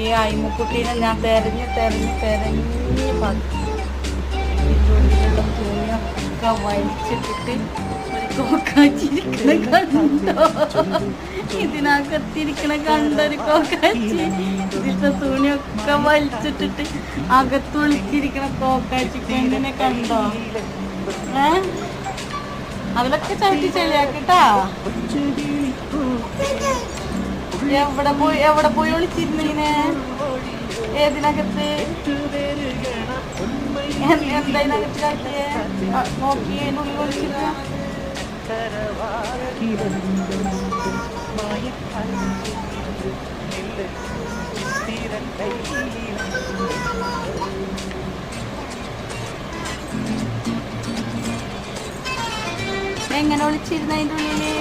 ഈ അയിമുക്കുട്ടീനെ ഞാൻ തെരഞ്ഞ് തെരഞ്ഞ് തെരഞ്ഞ് ഉള്ളിലുള്ള തുണിയൊക്കെ വലിച്ചിട്ടിട്ട് ഇതിനകത്തിരിക്കണ കണ്ട ഒരു കോക്കാച്ചി? ഇതിന്റെ തുണിയൊക്കെ വലിച്ചിട്ടിട്ട് അകത്തൊളിച്ചിരിക്കണ കോക്കാച്ചി എങ്ങനെ കണ്ടോ? ഏ? അതിലൊക്കെ ചവിട്ടി ചെളിയാക്കിട്ടാ? എവിടെ പോയി എവിടെ പോയി ഒളിച്ചിരുന്നീനെ ഏതിനകത്ത്? എങ്ങനെ ഒളിച്ചിരുന്ന അതിന്റെ ഉള്ളിൽ?